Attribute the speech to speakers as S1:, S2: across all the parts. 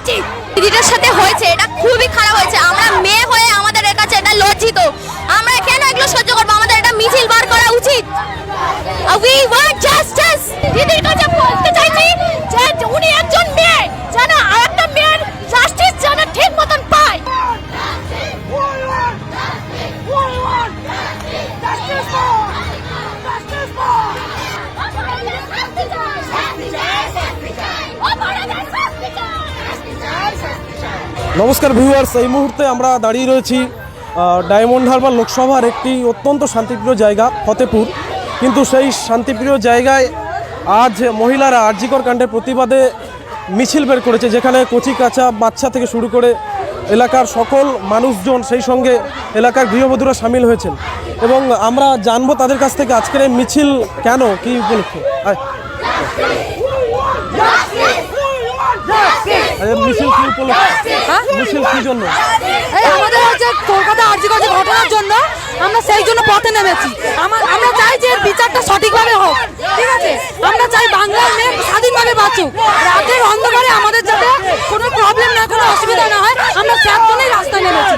S1: উচিত দিদিটার সাথে হয়েছে, এটা খুবই খারাপ হয়েছে। আমরা মেয়ে হয়ে আমাদের কাছে এটা লজ্জিত। আমরা কেন এগুলো সহ্য করব? আমাদের এটা মিছিল বার করা উচিত। উই ওয়ান্ট জাস্টিস দিদির
S2: নমস্কার ভিউয়ার্স এই মুহূর্তে আমরা দাঁড়িয়ে রয়েছি ডায়মন্ড হারবার লোকসভার একটি অত্যন্ত শান্তিপ্রিয় জায়গা, ফতেপুর। কিন্তু সেই শান্তিপ্রিয় জায়গায় আজ মহিলারা আরজিকর কাণ্ডের প্রতিবাদে মিছিল বের করেছে, যেখানে কচি কাঁচা বাচ্চা থেকে শুরু করে এলাকার সকল মানুষজন সেই সঙ্গে এলাকার গৃহবধূরা সামিল হয়েছেন। এবং আমরা জানব তাদের কাছ থেকে আজকের এই মিছিল কেন, কি উপলক্ষে আয়। আরে মিছিল কি উপলক্ষে? মিছিল কি জন্য?
S3: এই আমাদের হচ্ছে কলকাতা আর্জিগঞ্জ ঘটনার জন্য আমরা সেই জন্য পথে নেমেছি। আমার আমরা চাই যে বিচারটা সঠিকভাবে হোক ঠিক আছে? আমরা চাই বাংলার মেয়ে স্বাধীনভাবে বাঁচুক। রাতের অন্ধকারে আমাদের যাতে কোনো প্রবলেম না কোনো অসুবিধা না হয় আমরা স্যার জন্যই রাস্তায় নেমেছি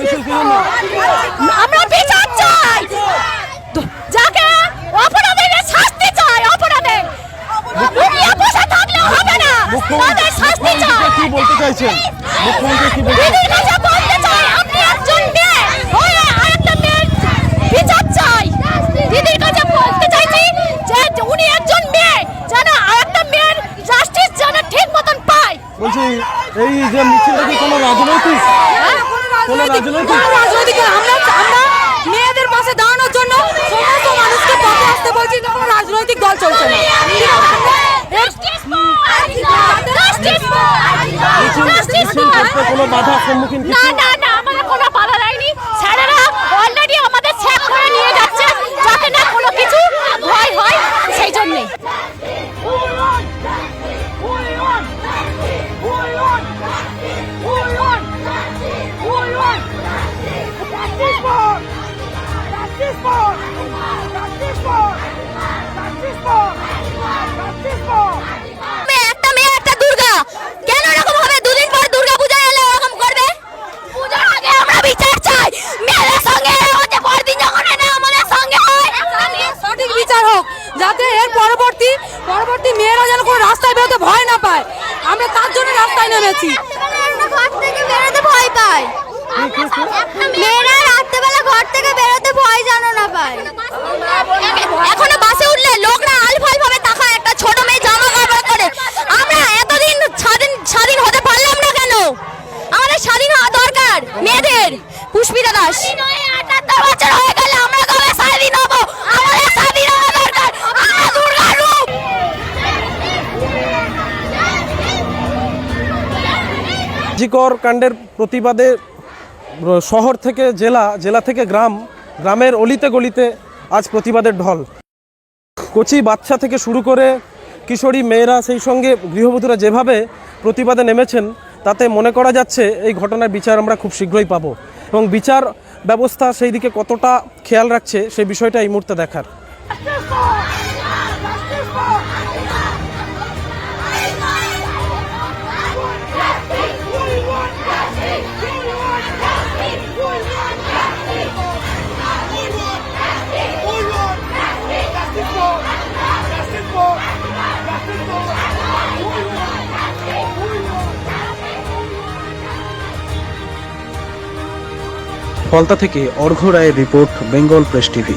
S2: মিছিল কি জন্য
S1: আমরা বিচার চাই যাকে অপরাধীর শাস্তি চাই অপরাধে লুকিয়ে বসে থাকলে হবে না তাদের শাস্তি চাই
S2: মুখ্যমন্ত্রীকে কি বলতে চাইছেন মুখ্যমন্ত্রী কি বলতে
S1: দিদির কাছে বলতে চাই আপনি একজন মেয়ে হয়ে আরেকটা মেয়ের বিচার চাই দিদির কাছে বলতে চাইছি যে উনি একজন মেয়ে যেন আরেকটা
S2: বলছি এই যে মিছিলটা কি কোনো রাজনৈতিক?
S3: হ্যাঁ, কোনো
S2: কোনো
S3: রাজনৈতিক
S2: রাজনৈতিক-
S3: কোনো রাজনৈতিক না। আমরা আমরা মেয়েদের পাশে দাঁড়ানোর জন্য সমস্ত মানুষকে পথে আসতে বলছি এটা কোনো রাজনৈতিক দল চলছে না ঠিক আছে?
S2: মিছিল মিছিল করতে কোনো বাধার সম্মুখীন
S1: না
S2: কিছু
S1: না
S3: নেমেছি
S1: ঘর থেকে বেরোতে ভয় পায় মেয়েরা রাত্রেবেলা ঘর থেকে বেরোতে ভয় জানো না পায়
S2: জিকর কাণ্ডের প্রতিবাদে শহর থেকে জেলা জেলা থেকে গ্রাম, গ্রামের অলিতে গলিতে আজ প্রতিবাদের ঢল। কচি বাচ্চা থেকে শুরু করে কিশোরী মেয়েরা সেই সঙ্গে গৃহবধূরা যেভাবে প্রতিবাদে নেমেছেন, তাতে মনে করা যাচ্ছে এই ঘটনার বিচার আমরা খুব শীঘ্রই পাবো। এবং বিচার ব্যবস্থা সেই দিকে কতটা খেয়াল রাখছে সেই বিষয়টা এই মুহূর্তে দেখার।
S4: ফলতা থেকে অর্ঘ্য রায়ের report Bengal press TV.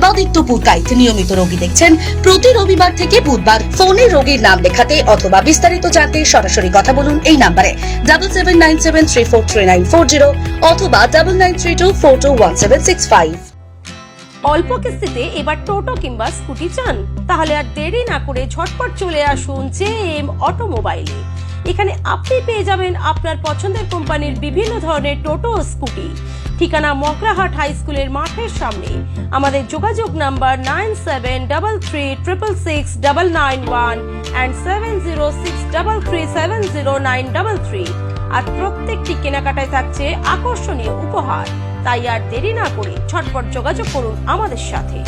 S5: Debaditya Purkait নিয়মিত রোগী দেখছেন। প্রতি রবিবার থেকে বুধবার ফোনে রোগীর নাম লেখাতে অথবা বিস্তারিত জানতে সরাসরি কথা বলুন এই নাম্বারে। Double seven nine seven three four three nine four zero অথবা double nine three two four two one seven six five
S6: অল্প কিস্তিতে এবার টোটো কিংবা স্কুটি চান। তাহলে আর দেরি না করে ঝটপট চলে আসুন জে এম অটোমোবাইলে। এখানে আপনি পেয়ে যাবেন আপনার পছন্দের কোম্পানির বিভিন্ন ধরনের টোটো স্কুটি। ঠিকানা মকরাহাট হাই স্কুলের মাঠের সামনে। আমাদের যোগাযোগ number nine seven double three triple six double nine one and seven zero six double three seven zero nine double three. আর প্রত্যেকটি কেনাকাটায় থাকছে আকর্ষণীয় উপহার। তাই আর দেরি না করে ছটপট যোগাযোগ করুন আমাদের সাথে।